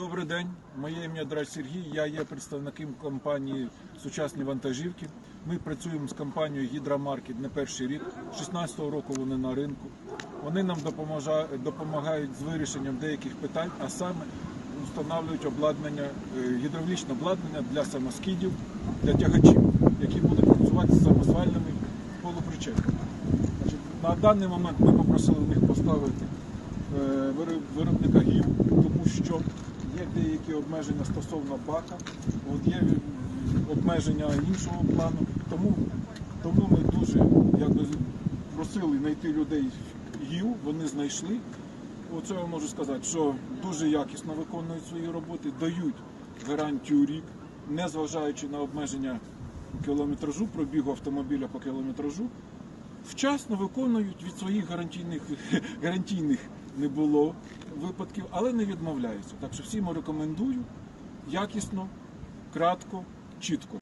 Добрий день, моє ім'я Драч Сергій. Я є представником компанії Сучасні вантажівки. Ми працюємо з компанією Гідромаркет не перший рік. 16-го року вони на ринку. Вони нам допомагають з вирішенням деяких питань, а саме встановлюють обладнання, е, гідравлічне обладнання для самоскидів, для тягачів, які будуть працювати з самосвальними полупричепами. На даний момент ми попросили в них поставити е, виробника є деякі обмеження стосовно бака, от є обмеження іншого плану. Тому, тому ми дуже якби, просили знайти людей гів, вони знайшли. Оце я можу сказати, що дуже якісно виконують свої роботи, дають гарантію рік, не зважаючи на обмеження кілометражу, пробігу автомобіля по кілометражу вчасно виконують від своїх гарантійних гарантійних не було випадків, але не відмовляються. Так що всім рекомендую якісно, кратко, чітко.